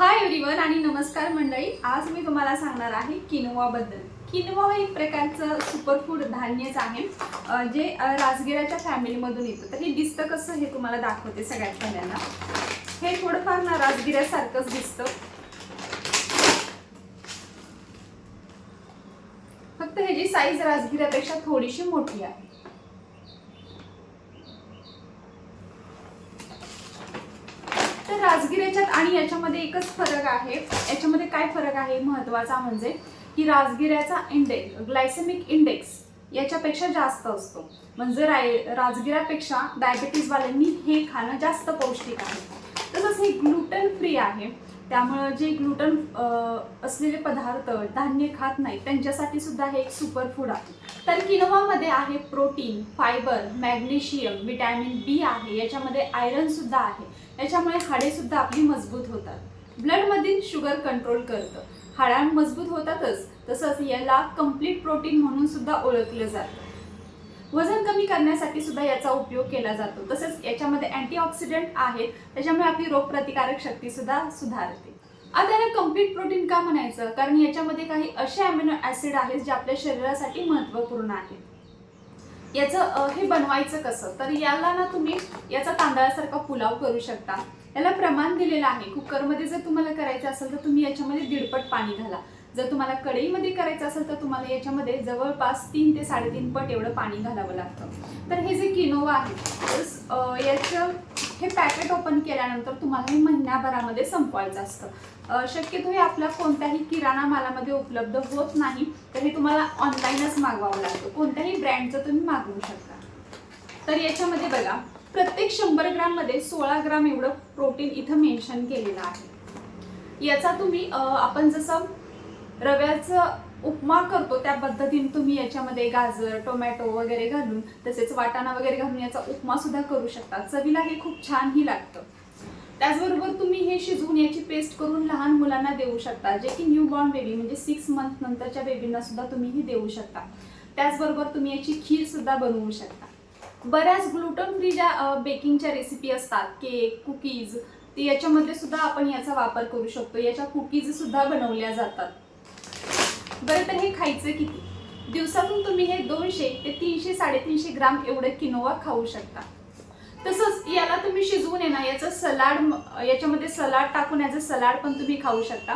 Hi everyone आणि नमस्कार मंडळी. आज मी तुम्हाला सांगणार आहे किनोवाबद्दल किनोवा हे एक प्रकारचं सुपरफूड धान्यच आहे जे राजगिराच्या फॅमिलीमधून येतं. तर हे दिसतं कसं हे तुम्हाला दाखवते सगळ्यात पहिल्यांदा हे थोडंफार ना राजगिऱ्यासारखंच दिसतं. फक्त ह्याची साईज राजगिऱ्यापेक्षा थोडीशी मोठी आहे. राजगीर राजगिऱ्याच्यात आणि याच्यामध्ये एकच फरक आहे. याच्यामध्ये काय फरक आहे? महत्त्वाचा म्हणजे की राजगिऱ्याचा इंडेक्स ग्लायसेमिक इंडेक्स याच्यापेक्षा जास्त असतो. म्हणजे राय राजगिऱ्यापेक्षा डायबेटीजवाल्यांनी हे खाणं जास्त पौष्टिक आहे. तसंच हे ग्लुटन फ्री आहे. त्यामुळं जे ग्लुटन असलेले पदार्थ धान्य खात नाही त्यांच्यासाठी सुद्धा हे एक सुपर फूड आहे. तर किनोवामध्ये आहे protein fibre magnesium vitamin B आहे. याच्यामध्ये आयरन सुद्धा आहे. याच्यामुळे हाडे सुद्धा आपली मजबूत होतात. ब्लडमधील शुगर कंट्रोल करतं. हाडां मजबूत होतातच. तसंच याला कंप्लीट प्रोटीन म्हणून सुद्धा ओळखलं जातं. वजन कमी करण्यासाठी सुद्धा याचा उपयोग केला जातो. तसेच याच्यामध्ये अँटीऑक्सिडंट आहेत त्याच्यामुळे आपली रोगप्रतिकारक शक्ती सुद्धा सुधारते. आता याला कंप्लीट प्रोटीन का म्हणायचं? कारण याच्यामध्ये काही असे अमिनो ऍसिड आहेत जे आपल्या शरीरासाठी महत्त्वपूर्ण आहेत. याचं हे बनवायचं कसं? तर याला ना तुम्ही याचा तांदळासारखा पुलाव करू शकता. याला प्रमाण दिलेलं आहे. कुकरमध्ये जर तुम्हाला करायचं असेल तर तुम्ही याच्यामध्ये दीडपट पाणी घाला. जर तुम्हाला कढईमध्ये करायचं असेल तर तुम्हाला याच्यामध्ये जवळपास तीन ते साडेतीन पट एवढं पाणी घालावं लागतं. तर हे जे किनोवा आहे तर याचं हे पॅकेट ओपन केल्यानंतर तुम्हाला हे महिन्याभरामध्ये संपवायचं असतं. शक्यतो हे आपल्या कोणत्याही किराणा मालामध्ये उपलब्ध होत नाही तर हे तुम्हाला ऑनलाईनच मागवावं लागतं. कोणत्याही ब्रँडचं तुम्ही मागवू शकता. तर याच्यामध्ये बघा प्रत्येक शंभर ग्राममध्ये सोळा ग्राम एवढं प्रोटीन इथं मेन्शन केलेलं आहे. याचा तुम्ही आपण जसं रव्याचं उपमा करतो त्या पद्धतीने तुम्ही याच्यामध्ये गाजर टोमॅटो वगैरे घालून तसेच वाटाणा वगैरे घालून याचा उपमा सुद्धा करू शकता. चवीला हे खूप छानही लागतं. त्याचबरोबर तुम्ही हे शिजवून याची पेस्ट करून लहान मुलांना देऊ शकता जे की न्यू बॉर्न बेबी म्हणजे सिक्स मंथ नंतरच्या बेबींना सुद्धा तुम्ही हे देऊ शकता. त्याचबरोबर तुम्ही याची खीर सुद्धा बनवू शकता. बऱ्याच ग्लुटन फ्री ज्या बेकिंगच्या रेसिपी असतात केक कुकीज ते याच्यामध्ये सुद्धा आपण याचा वापर करू शकतो. याच्या कुकीज सुद्धा बनवल्या जातात. बरं तर हे खायचं किती? दिवसातून तुम्ही हे दोनशे ते तीनशे साडेतीनशे ग्राम एवढं किनोवा खाऊ शकता. तसंच याला तुम्ही शिजवून येणार ना याचं सलाड याच्यामध्ये सलाड टाकून याचं सलाड पण तुम्ही खाऊ शकता.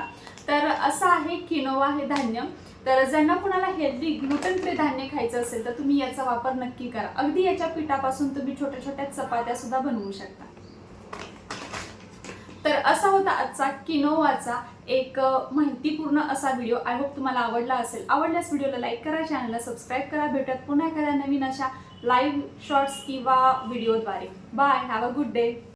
तर असं आहे किनोवा हे धान्य. तर ज्यांना कुणाला हेल्दी ग्लुटन फ्री धान्य खायचं असेल तर तुम्ही याचा वापर नक्की करा. अगदी याच्या पिठापासून तुम्ही छोट्या छोट्या चपात्या सुद्धा बनवू शकता. तर असा होता आजचा किनोवाचा एक माहितीपूर्ण असा व्हिडिओ आय होप तुम्हाला आवडला असेल. आवडल्यास व्हिडिओला लाईक करा चॅनलला सबस्क्राईब करा. भेटत पुन्हा एखाद्या नवीन अशा लाईव्ह शॉर्ट्स किंवा व्हिडिओद्वारे bye have a good day